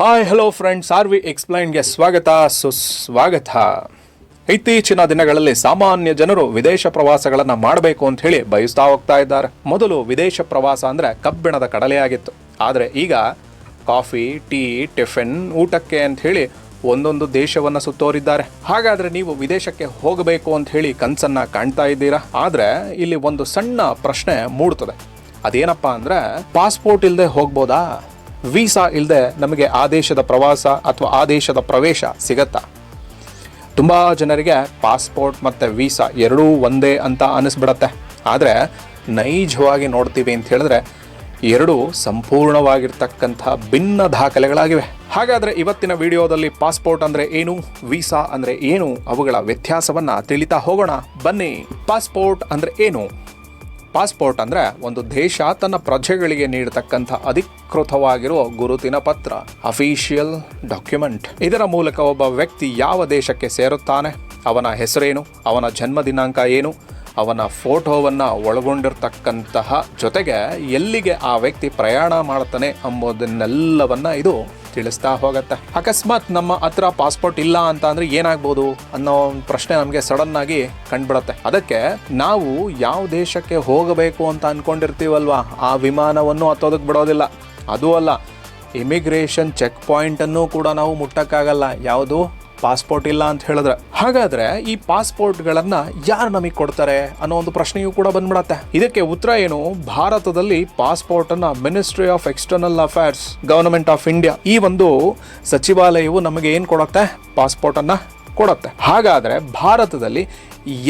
Hi hello friends R V ಎಕ್ಸ್ಪ್ಲೈನ್ಗೆ ಸ್ವಾಗತ ಸುಸ್ವಾಗತ ಇತ್ತೀಚಿನ ದಿನಗಳಲ್ಲಿ ಸಾಮಾನ್ಯ ಜನರು ವಿದೇಶ ಪ್ರವಾಸಗಳನ್ನು ಮಾಡಬೇಕು ಅಂತ ಹೇಳಿ ಬಯಸ್ತಾ ಹೋಗ್ತಾ ಇದ್ದಾರೆ. ಮೊದಲು ವಿದೇಶ ಪ್ರವಾಸ ಅಂದರೆ ಕಬ್ಬಿಣದ ಕಡಲೆಯಾಗಿತ್ತು. ಆದರೆ ಈಗ ಕಾಫಿ, ಟೀ, ಟಿಫಿನ್, ಊಟಕ್ಕೆ ಅಂತ ಹೇಳಿ ಒಂದೊಂದು ದೇಶವನ್ನು ಸುತ್ತೋರಿದ್ದಾರೆ. ಹಾಗಾದರೆ ನೀವು ವಿದೇಶಕ್ಕೆ ಹೋಗಬೇಕು ಅಂತ ಹೇಳಿ ಕನಸನ್ನು ಕಾಣ್ತಾ ಇದ್ದೀರಾ? ಆದರೆ ಇಲ್ಲಿ ಒಂದು ಸಣ್ಣ ಪ್ರಶ್ನೆ ಮೂಡ್ತದೆ ಅದೇನಪ್ಪ ಅಂದರೆ ಪಾಸ್ಪೋರ್ಟ್ ಇಲ್ಲದೆ ಹೋಗ್ಬೋದಾ? ವೀಸಾ ಇಲ್ಲದೆ ನಮಗೆ ಆ ದೇಶದ ಪ್ರವಾಸ ಅಥವಾ ಆ ದೇಶದ ಪ್ರವೇಶ ಸಿಗತ್ತಾ. ತುಂಬ ಜನರಿಗೆ ಪಾಸ್ಪೋರ್ಟ್ ಮತ್ತು ವೀಸಾ ಎರಡೂ ಒಂದೇ ಅಂತ ಅನಿಸ್ಬಿಡತ್ತೆ. ಆದರೆ ನೈಜವಾಗಿ ನೋಡ್ತೀವಿ ಅಂತ ಹೇಳಿದ್ರೆ ಎರಡು ಸಂಪೂರ್ಣವಾಗಿರ್ತಕ್ಕಂಥ ಭಿನ್ನ ದಾಖಲೆಗಳಾಗಿವೆ. ಹಾಗಾದರೆ ಇವತ್ತಿನ ವಿಡಿಯೋದಲ್ಲಿ ಪಾಸ್ಪೋರ್ಟ್ ಅಂದರೆ ಏನು, ವೀಸಾ ಅಂದರೆ ಏನು, ಅವುಗಳ ವ್ಯತ್ಯಾಸವನ್ನು ತಿಳಿತಾ ಹೋಗೋಣ. ಬನ್ನಿ, ಪಾಸ್ಪೋರ್ಟ್ ಅಂದರೆ ಏನು? ಪಾಸ್ಪೋರ್ಟ್ ಅಂದ್ರೆ ಒಂದು ದೇಶ ತನ್ನ ಪ್ರಜೆಗಳಿಗೆ ನೀಡತಕ್ಕಂಥ ಅಧಿಕೃತವಾಗಿರುವ ಗುರುತಿನ ಪತ್ರ, ಅಫಿಷಿಯಲ್ ಡಾಕ್ಯುಮೆಂಟ್. ಇದರ ಮೂಲಕ ಒಬ್ಬ ವ್ಯಕ್ತಿ ಯಾವ ದೇಶಕ್ಕೆ ಸೇರುತ್ತಾನೆ, ಅವನ ಹೆಸರೇನು, ಅವನ ಜನ್ಮ ದಿನಾಂಕ ಏನು, ಅವನ ಫೋಟೋವನ್ನು ಒಳಗೊಂಡಿರ್ತಕ್ಕಂತಹ ಜೊತೆಗೆ ಎಲ್ಲಿಗೆ ಆ ವ್ಯಕ್ತಿ ಪ್ರಯಾಣ ಮಾಡ್ತಾನೆ ಎಂಬುದನ್ನೆಲ್ಲವನ್ನ ಇದು ತಿಳಿಸ್ತಾ ಹೋಗುತ್ತೆ. ಅಕಸ್ಮಾತ್ ನಮ್ಮ ಹತ್ರ ಪಾಸ್ಪೋರ್ಟ್ ಇಲ್ಲ ಅಂತ ಅಂದ್ರೆ ಏನಾಗ್ಬೋದು ಅನ್ನೋ ಒಂದು ಪ್ರಶ್ನೆ ನಮಗೆ ಸಡನ್ ಆಗಿ ಕಂಡ್ಬಿಡತ್ತೆ. ಅದಕ್ಕೆ ನಾವು ಯಾವ ದೇಶಕ್ಕೆ ಹೋಗಬೇಕು ಅಂತ ಅನ್ಕೊಂಡಿರ್ತೀವಲ್ವಾ? ಆ ವಿಮಾನವನ್ನು ಹತ್ತೋದಕ್ಕೆ ಬಿಡೋದಿಲ್ಲ. ಅದೂ ಅಲ್ಲ ಇಮಿಗ್ರೇಷನ್ ಚೆಕ್ ಪಾಯಿಂಟನ್ನು ಕೂಡ ನಾವು ಮುಟ್ಟಕ್ಕಾಗಲ್ಲ. ಯಾವುದು? ಪಾಸ್ಪೋರ್ಟ್ ಇಲ್ಲ ಅಂತ ಹೇಳಿದ್ರೆ. ಹಾಗಾದ್ರೆ ಈ ಪಾಸ್ಪೋರ್ಟ್ಗಳನ್ನ ಯಾರು ನಮಗೆ ಕೊಡ್ತಾರೆ ಅನ್ನೋ ಒಂದು ಪ್ರಶ್ನೆಯೂ ಕೂಡ ಬಂದ್ಬಿಡತ್ತೆ. ಇದಕ್ಕೆ ಉತ್ತರ ಏನು? ಭಾರತದಲ್ಲಿ ಪಾಸ್ಪೋರ್ಟ್ ಅನ್ನ ministry of external affairs government of India ಈ ಒಂದು ಸಚಿವಾಲಯವು ನಮಗೆ ಏನ್ ಕೊಡುತ್ತೆ? ಪಾಸ್ಪೋರ್ಟ್ ಅನ್ನ ಕೊಡುತ್ತೆ. ಹಾಗಾದರೆ ಭಾರತದಲ್ಲಿ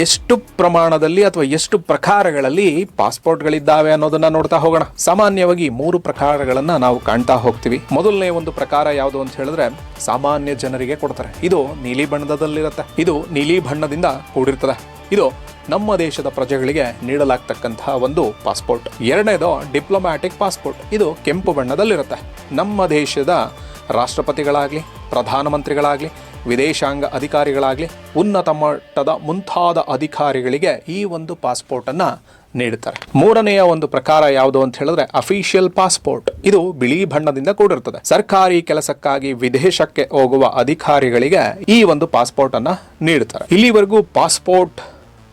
ಎಷ್ಟು ಪ್ರಮಾಣದಲ್ಲಿ ಅಥವಾ ಎಷ್ಟು ಪ್ರಕಾರಗಳಲ್ಲಿ ಪಾಸ್ಪೋರ್ಟ್ಗಳಿದ್ದಾವೆ ಅನ್ನೋದನ್ನ ನೋಡ್ತಾ ಹೋಗೋಣ. ಸಾಮಾನ್ಯವಾಗಿ ಮೂರು ಪ್ರಕಾರಗಳನ್ನು ನಾವು ಕಾಣ್ತಾ ಹೋಗ್ತೀವಿ. ಮೊದಲನೇ ಒಂದು ಪ್ರಕಾರ ಯಾವುದು ಅಂತ ಹೇಳಿದ್ರೆ ಸಾಮಾನ್ಯ ಜನರಿಗೆ ಕೊಡ್ತಾರೆ. ಇದು ನೀಲಿ ಬಣ್ಣದಲ್ಲಿರುತ್ತೆ. ಇದು ನೀಲಿ ಬಣ್ಣದಿಂದ ಕೂಡಿರ್ತದೆ. ಇದು ನಮ್ಮ ದೇಶದ ಪ್ರಜೆಗಳಿಗೆ ನೀಡಲಾಗ್ತಕ್ಕಂತಹ ಒಂದು ಪಾಸ್ಪೋರ್ಟ್. ಎರಡನೇದು ಡಿಪ್ಲೊಮ್ಯಾಟಿಕ್ ಪಾಸ್ಪೋರ್ಟ್. ಇದು ಕೆಂಪು ಬಣ್ಣದಲ್ಲಿರುತ್ತೆ. ನಮ್ಮ ದೇಶದ ರಾಷ್ಟ್ರಪತಿಗಳಾಗಲಿ ಪ್ರಧಾನಮಂತ್ರಿಗಳಾಗಲಿ, ವಿದೇಶಾಂಗ ಅಧಿಕಾರಿಗಳಾಗಲಿ, ಉನ್ನತ ಮಟ್ಟದ ಮುಂತಾದ ಅಧಿಕಾರಿಗಳಿಗೆ ಈ ಒಂದು ಪಾಸ್ಪೋರ್ಟನ್ನು ನೀಡುತ್ತಾರೆ. ಮೂರನೆಯ ಒಂದು ಪ್ರಕಾರ ಯಾವುದು ಅಂತ ಹೇಳಿದ್ರೆ ಅಫಿಷಿಯಲ್ ಪಾಸ್ಪೋರ್ಟ್ ಇದು ಬಿಳಿ ಬಣ್ಣದಿಂದ ಕೂಡಿರ್ತದೆ ಸರ್ಕಾರಿ ಕೆಲಸಕ್ಕಾಗಿ ವಿದೇಶಕ್ಕೆ ಹೋಗುವ ಅಧಿಕಾರಿಗಳಿಗೆ ಈ ಒಂದು ಪಾಸ್ಪೋರ್ಟ್ ಅನ್ನ ನೀಡುತ್ತಾರೆ. ಇಲ್ಲಿವರೆಗೂ ಪಾಸ್ಪೋರ್ಟ್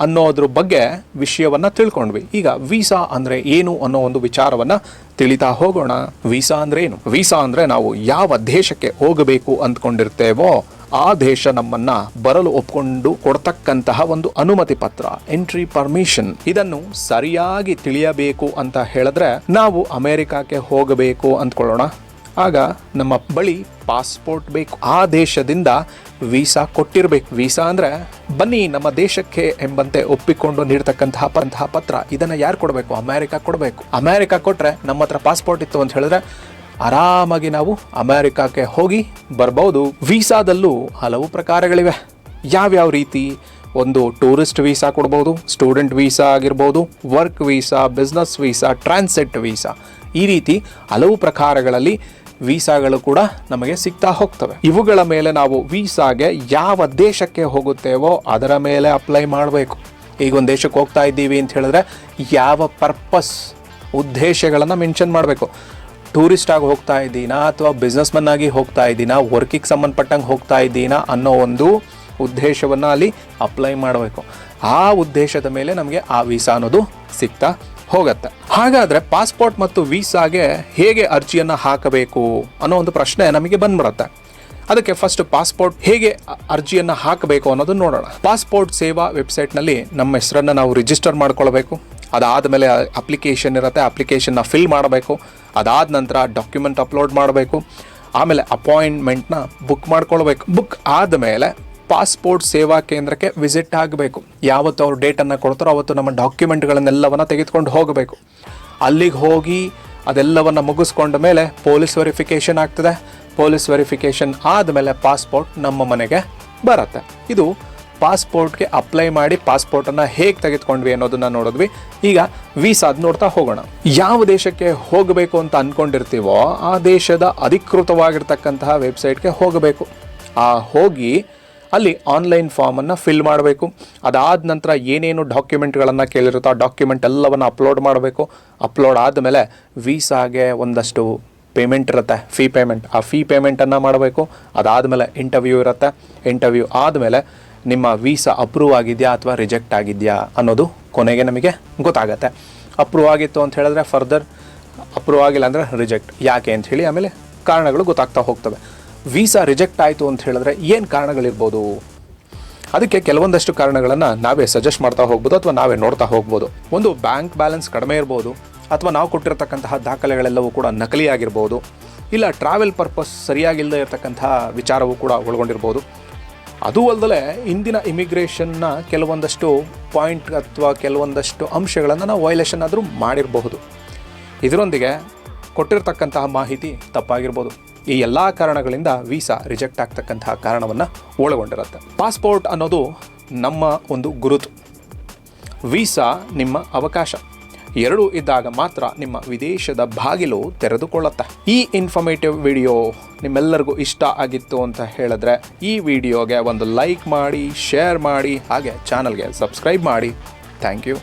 ಅನ್ನೋದ್ರ ಬಗ್ಗೆ ವಿಷಯವನ್ನ ತಿಳ್ಕೊಂಡ್ವಿ. ಈಗ ವೀಸಾ ಅಂದ್ರೆ ಏನು ಅನ್ನೋ ಒಂದು ವಿಚಾರವನ್ನ ತಿಳಿತಾ ಹೋಗೋಣ. ವೀಸಾ ಅಂದ್ರೆ ಏನು? ವೀಸಾ ಅಂದ್ರೆ ನಾವು ಯಾವ ದೇಶಕ್ಕೆ ಹೋಗಬೇಕು ಅಂದ್ಕೊಂಡಿರ್ತೇವೋ ಆ ದೇಶ ನಮ್ಮನ್ನ ಬರಲು ಒಪ್ಕೊಂಡು ಕೊಡ್ತಕ್ಕಂತಹ ಒಂದು ಅನುಮತಿ ಪತ್ರ ಎಂಟ್ರಿ ಪರ್ಮಿಷನ್ ಇದನ್ನು ಸರಿಯಾಗಿ ತಿಳಿಯಬೇಕು ಅಂತ ಹೇಳಿದ್ರೆ ನಾವು ಅಮೆರಿಕಕ್ಕೆ ಹೋಗಬೇಕು ಅಂದ್ಕೊಳ್ಳೋಣ. ಆಗ ನಮ್ಮ ಬಳಿ ಪಾಸ್ಪೋರ್ಟ್ ಬೇಕು. ಆ ದೇಶದಿಂದ ವೀಸಾ ಕೊಟ್ಟಿರಬೇಕು. ವೀಸಾ ಅಂದರೆ ಬನ್ನಿ ನಮ್ಮ ದೇಶಕ್ಕೆ ಎಂಬಂತೆ ಒಪ್ಪಿಕೊಂಡು ನೀಡ್ತಕ್ಕಂತಹ ಪಂತಹ ಪತ್ರ. ಇದನ್ನು ಯಾರು ಕೊಡಬೇಕು? ಅಮೇರಿಕಾ ಕೊಡಬೇಕು. ಅಮೇರಿಕಾ ಕೊಟ್ಟರೆ ನಮ್ಮ ಹತ್ರ ಪಾಸ್ಪೋರ್ಟ್ ಇತ್ತು ಅಂತ ಹೇಳಿದ್ರೆ ಆರಾಮಾಗಿ ನಾವು ಅಮೇರಿಕಾಕ್ಕೆ ಹೋಗಿ ಬರ್ಬೋದು. ವೀಸಾದಲ್ಲೂ ಹಲವು ಪ್ರಕಾರಗಳಿವೆ. ಯಾವ್ಯಾವ ರೀತಿ? ಒಂದು ಟೂರಿಸ್ಟ್ ವೀಸಾ ಕೊಡ್ಬೋದು, ಸ್ಟೂಡೆಂಟ್ ವೀಸಾ ಆಗಿರ್ಬೋದು, work visa, business visa, transit visa. ಈ ರೀತಿ ಹಲವು ಪ್ರಕಾರಗಳಲ್ಲಿ ವೀಸಾಗಳು ಕೂಡ ನಮಗೆ ಸಿಗ್ತಾ ಹೋಗ್ತವೆ. ಇವುಗಳ ಮೇಲೆ ನಾವು ವೀಸಾಗೆ ಯಾವ ದೇಶಕ್ಕೆ ಹೋಗುತ್ತೇವೋ ಅದರ ಮೇಲೆ ಅಪ್ಲೈ ಮಾಡಬೇಕು. ಈಗ ಒಂದು ದೇಶಕ್ಕೆ ಹೋಗ್ತಾ ಇದ್ದೀವಿ ಅಂತ ಹೇಳಿದ್ರೆ ಯಾವ ಪರ್ಪಸ್, ಉದ್ದೇಶಗಳನ್ನು ಮೆನ್ಷನ್ ಮಾಡಬೇಕು. ಟೂರಿಸ್ಟ್ ಆಗಿ ಹೋಗ್ತಾ ಇದ್ದೀನಾ ಅಥವಾ ಬಿಸ್ನೆಸ್ ಮನ್ ಆಗಿ ಹೋಗ್ತಾ ಇದ್ದೀನಾ, ವರ್ಕಿಗೆ ಸಂಬಂಧಪಟ್ಟಂಗೆ ಹೋಗ್ತಾ ಇದ್ದೀನಾ ಅನ್ನೋ ಒಂದು ಉದ್ದೇಶವನ್ನು ಅಲ್ಲಿ ಅಪ್ಲೈ ಮಾಡಬೇಕು. ಆ ಉದ್ದೇಶದ ಮೇಲೆ ನಮಗೆ ಆ ವೀಸಾ ಅನ್ನೋದು ಸಿಗ್ತಾ ಹೋಗತ್ತೆ. ಹಾಗಾದ್ರೆ ಪಾಸ್ಪೋರ್ಟ್ ಮತ್ತು ವೀಸಾಗೆ ಹೇಗೆ ಅರ್ಜಿಯನ್ನ ಹಾಕಬೇಕು ಅನ್ನೋ ಒಂದು ಪ್ರಶ್ನೆ ನಮಗೆ ಬಂದ್ಬಿಡತ್ತೆ. ಅದಕ್ಕೆ ಫಸ್ಟ್ ಪಾಸ್ಪೋರ್ಟ್ ಹೇಗೆ ಅರ್ಜಿಯನ್ನು ಹಾಕಬೇಕು ಅನ್ನೋದನ್ನ ನೋಡೋಣ. ಪಾಸ್ಪೋರ್ಟ್ ಸೇವಾ ವೆಬ್ಸೈಟ್ನಲ್ಲಿ ನಮ್ಮ ಹೆಸರನ್ನ ನಾವು ರಿಜಿಸ್ಟರ್ ಮಾಡ್ಕೊಳ್ಬೇಕು. ಅದಾದ ಮೇಲೆ ಅಪ್ಲಿಕೇಶನ್ ಇರುತ್ತೆ ಅಪ್ಲಿಕೇಶನ್ನ ಫಿಲ್ ಮಾಡಬೇಕು. ಅದಾದ ನಂತರ ಡಾಕ್ಯುಮೆಂಟ್ ಅಪ್ಲೋಡ್ ಮಾಡಬೇಕು. ಆಮೇಲೆ ಅಪಾಯಿಂಟ್ಮೆಂಟ್ನ ಬುಕ್ ಮಾಡ್ಕೊಳ್ಬೇಕು. ಬುಕ್ ಆದಮೇಲೆ ಪಾಸ್ಪೋರ್ಟ್ ಸೇವಾ ಕೇಂದ್ರಕ್ಕೆ ವಿಸಿಟ್ ಆಗಬೇಕು. ಯಾವತ್ತು ಅವ್ರು ಡೇಟನ್ನು ಕೊಡ್ತಾರೋ ಅವತ್ತು ನಮ್ಮ ಡಾಕ್ಯುಮೆಂಟ್ಗಳನ್ನೆಲ್ಲವನ್ನು ತೆಗೆದುಕೊಂಡು ಹೋಗಬೇಕು. ಅಲ್ಲಿಗೆ ಹೋಗಿ ಅದೆಲ್ಲವನ್ನು ಮುಗಿಸ್ಕೊಂಡ ಮೇಲೆ ಪೊಲೀಸ್ ವೆರಿಫಿಕೇಷನ್ ಆಗ್ತದೆ. ಪೊಲೀಸ್ ವೆರಿಫಿಕೇಷನ್ ಆದಮೇಲೆ ಪಾಸ್ಪೋರ್ಟ್ ನಮ್ಮ ಮನೆಗೆ ಬರುತ್ತೆ. ಇದು ಪಾಸ್ಪೋರ್ಟ್ಗೆ ಅಪ್ಲೈ ಮಾಡಿ ಪಾಸ್ಪೋರ್ಟನ್ನು ಹೇಗೆ ತೆಗೆದುಕೊಂಡ್ವಿ ಅನ್ನೋದನ್ನು ನೋಡಿದ್ವಿ. ಈಗ ವೀಸಾದ ನೋಡ್ತಾ ಹೋಗೋಣ. ಯಾವ ದೇಶಕ್ಕೆ ಹೋಗಬೇಕು ಅಂತ ಅಂದ್ಕೊಂಡಿರ್ತೀವೋ ಆ ದೇಶದ ಅಧಿಕೃತವಾಗಿರ್ತಕ್ಕಂತಹ ವೆಬ್ಸೈಟ್ಗೆ ಹೋಗಬೇಕು. ಆ ಹೋಗಿ ಅಲ್ಲಿ ಆನ್ಲೈನ್ ಫಾರ್ಮನ್ನು ಫಿಲ್ ಮಾಡಬೇಕು. ಅದಾದ ನಂತರ ಏನೇನು ಡಾಕ್ಯುಮೆಂಟ್ಗಳನ್ನು ಕೇಳಿರುತ್ತೋ ಆ ಡಾಕ್ಯುಮೆಂಟ್ ಎಲ್ಲವನ್ನು ಅಪ್ಲೋಡ್ ಮಾಡಬೇಕು. ಅಪ್ಲೋಡ್ ಆದಮೇಲೆ ವೀಸಾಗೆ ಒಂದಷ್ಟು ಪೇಮೆಂಟ್ ಇರುತ್ತೆ. Fee payment. ಆ ಫೀ ಪೇಮೆಂಟನ್ನು ಮಾಡಬೇಕು. ಅದಾದಮೇಲೆ ಇಂಟರ್ವ್ಯೂ ಇರುತ್ತೆ. ಇಂಟರ್ವ್ಯೂ ಆದಮೇಲೆ ನಿಮ್ಮ ವೀಸಾ ಅಪ್ರೂವ್ ಆಗಿದೆಯಾ ಅಥವಾ ರಿಜೆಕ್ಟ್ ಆಗಿದೆಯಾ ಅನ್ನೋದು ಕೊನೆಗೆ ನಮಗೆ ಗೊತ್ತಾಗತ್ತೆ. ಅಪ್ರೂವ್ ಆಗಿತ್ತು ಅಂತ ಹೇಳಿದ್ರೆ ಫರ್ದರ್, ಅಪ್ರೂವ್ ಆಗಿಲ್ಲ ಅಂದರೆ ರಿಜೆಕ್ಟ್. ಯಾಕೆ ಅಂತ ಹೇಳಿ ಆಮೇಲೆ ಕಾರಣಗಳು ಗೊತ್ತಾಗ್ತಾ ಹೋಗ್ತವೆ. ವೀಸಾ ರಿಜೆಕ್ಟ್ ಆಯಿತು ಅಂತ ಹೇಳಿದ್ರೆ ಏನು ಕಾರಣಗಳಿರ್ಬೋದು? ಅದಕ್ಕೆ ಕೆಲವೊಂದಷ್ಟು ಕಾರಣಗಳನ್ನು ನಾವೇ ಸಜೆಸ್ಟ್ ಮಾಡ್ತಾ ಹೋಗ್ಬೋದು ಅಥವಾ ನಾವೇ ನೋಡ್ತಾ ಹೋಗ್ಬೋದು. ಒಂದು ಬ್ಯಾಂಕ್ ಬ್ಯಾಲೆನ್ಸ್ ಕಡಿಮೆ ಇರ್ಬೋದು, ಅಥವಾ ನಾವು ಕೊಟ್ಟಿರತಕ್ಕಂತಹ ದಾಖಲೆಗಳೆಲ್ಲವೂ ಕೂಡ ನಕಲಿ ಆಗಿರ್ಬೋದು ಇಲ್ಲ ಟ್ರಾವೆಲ್ ಪರ್ಪಸ್ ಸರಿಯಾಗಿಲ್ಲದೆ ಇರತಕ್ಕಂತಹ ವಿಚಾರವೂ ಕೂಡ ಒಳಗೊಂಡಿರ್ಬೋದು. ಅದು ಅಲ್ಲದೆ ಇಂದಿನ ಇಮಿಗ್ರೇಷನ್ನ ಕೆಲವೊಂದಷ್ಟು ಪಾಯಿಂಟ್ ಅಥವಾ ಕೆಲವೊಂದಷ್ಟು ಅಂಶಗಳನ್ನು ನಾವು ವೈಲೇಷನ್ ಆದರೂ ಮಾಡಿರಬಹುದು. ಇದರೊಂದಿಗೆ ಕೊಟ್ಟಿರ್ತಕ್ಕಂತಹ ಮಾಹಿತಿ ತಪ್ಪಾಗಿರ್ಬೋದು. ಈ ಎಲ್ಲ ಕಾರಣಗಳಿಂದ ವೀಸಾ ರಿಜೆಕ್ಟ್ ಆಗ್ತಕ್ಕಂತಹ ಕಾರಣವನ್ನು ಒಳಗೊಂಡಿರುತ್ತೆ. ಪಾಸ್ಪೋರ್ಟ್ ಅನ್ನೋದು ನಮ್ಮ ಒಂದು ಗುರುತು. ವೀಸಾ ನಿಮ್ಮ ಅವಕಾಶ. ಎರಡೂ ಇದ್ದಾಗ ಮಾತ್ರ ನಿಮ್ಮ ವಿದೇಶದ ಬಾಗಿಲು ತೆರೆದುಕೊಳ್ಳುತ್ತೆ. ಈ ಇನ್ಫಾರ್ಮೇಟಿವ್ ವಿಡಿಯೋ ನಿಮ್ಮೆಲ್ಲರಿಗೂ ಇಷ್ಟ ಆಗಿತ್ತು ಅಂತ ಹೇಳಿದ್ರೆ ಈ ವಿಡಿಯೋಗೆ ಒಂದು ಲೈಕ್ ಮಾಡಿ ಶೇರ್ ಮಾಡಿ, ಹಾಗೆ ಚಾನಲ್ಗೆ ಸಬ್ಸ್ಕ್ರೈಬ್ ಮಾಡಿ. Thank you